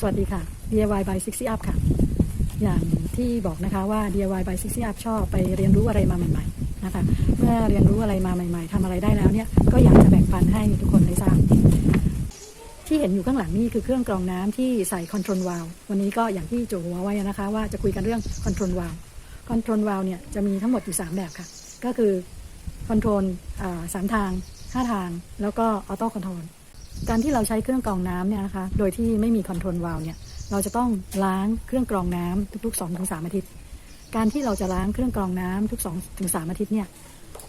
สวัสดีค่ะ DIY by 60 Up ค่ะ อย่างที่บอกนะคะว่า DIY by 60 Up ชอบไปเรียนรู้อะไรมาใหม่ ๆ นะคะ เมื่อเรียนรู้อะไรมาใหม่ ๆทำอะไรได้แล้วเนี่ยก็อยากจะแบ่งปันให้ทุกคนได้ทราบที่เห็นอยู่ข้างหลังนี่คือเครื่องกรองน้ำที่ใส่คอนโทรลวาลวันนี้ก็อย่างที่โจหัวไว้นะคะว่าจะคุยกันเรื่องคอนโทรลวาลคอนโทรลวาลเนี่ยจะมีทั้งหมดอยู่ 3 แบบค่ะ ก็คือคอนโทรลสามทาง 5 ทาง แล้วก็ออโต้คอนโทรล การที่เราใช้เครื่องกรองน้ำเนี่ยนะคะ โดยที่ไม่มีคอนโทรลวาลเนี่ย เราจะต้องล้างเครื่องกรองน้ำทุกๆ2-3ถึงสอาทิตย์ การที่เราจะล้างเครื่องกรองน้ำทุก2-3ถึงสอาทิตย์เนี่ย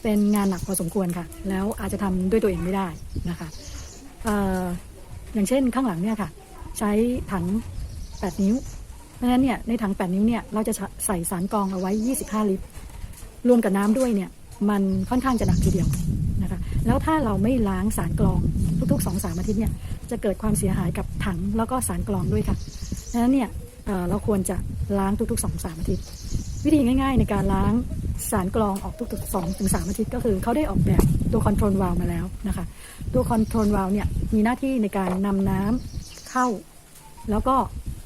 เป็นงานหนักพอสมควรค่ะ แล้วอาจจะทำด้วยตัวเองไม่ได้นะคะเอ่ออย่างเช่นข้างหลังเนี่ยค่ะ ใช้ถัง 8 นิ้ว เพราะฉะนั้นเนี่ยในถัง 8 นิ้วเนี่ยเราจะใส่สารกรองเอาไว้ 25 ลิตร รวมกับน้ำด้วยเนี่ยมันค่อนข้างจะหนักทีเดียวนะคะ แล้วถ้าเราไม่ล้างสารกรอง ทุกๆ2-3อาทิตย์เนี่ยจะเกิดความเสียหายกับถังแล้วก็สารกรองด้วยค่ะเพราะฉะนั้นเนี่ยเเราควรจะล้างทุกๆ2-3อาทิตย์ วิธีง่าย ๆ ในการล้างสารกรองออกทุกๆ2ถึง3อาทิตย์ก็คือเขาได้ออกแบบตัวคอนโทรลวาลมาแล้วนะคะ ตัวคอนโทรลวาลเนี่ยมีหน้าที่ในการนำน้ำเข้า แล้วก็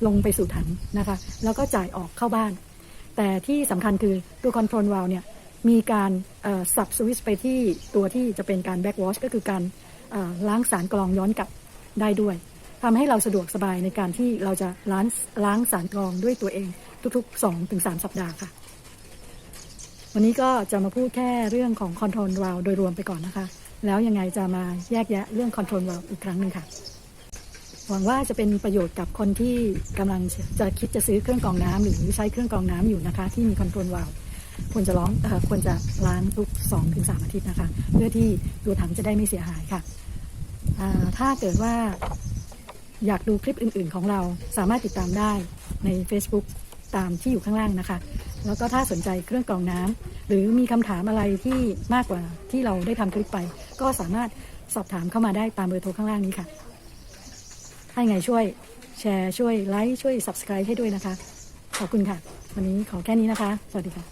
ลงไปสู่ถังนะคะ แล้วก็จ่ายออกเข้าบ้าน แต่ที่สำคัญคือตัวคอนโทรลวาลเนี่ยมีการสับสวิตช์ไปที่ตัวที่จะเป็นการแบ็กวอชก็คือการ ล้างสารกรองย้อนกลับได้ด้วยทำให้เราสะดวกสบายในการที่เราจะล้างล้างสารกรองด้วยตัวเองทุกๆ2-3สัปดาห์ค่ะ วันนี้ก็จะมาพูดแค่เรื่องของคอนโทรลวาลโดยรวมไปก่อนนะคะ แล้วยังไงจะมาแยกแยะเรื่องคอนโทรลวาลอีกครั้งหนึ่งค่ะหวังว่าจะเป็นประโยชน์กับคนที่กำลังจะคิดจะซื้อเครื่องกรองน้ำหรือใช้เครื่องกรองน้ำอยู่นะคะ ที่มีคอนโทรลวาลควรจะล้องควรจะล้างทุก 2-3ถึงอาทิตย์นะคะ เพื่อที่ตัวถังจะได้ไม่เสียหายค่ะ ถ้าเกิดว่าอยากดูคลิปอื่น ๆ ของเราสามารถติดตามได้ใน Facebook ตามที่อยู่ข้างล่างนะคะ แล้วก็ถ้าสนใจเครื่องกรองน้ำหรือมีคำถามอะไรที่มากกว่าที่เราได้ทำคลิปไป ก็สามารถสอบถามเข้ามาได้ตามเบอร์โทรข้างล่างนี้ค่ะถ้าไงช่วยแชร์ช่วยไลค์ช่วย Subscribe ให้ด้วยนะคะ ขอบคุณค่ะ วันนี้ขอแค่นี้นะคะ สวัสดีค่ะ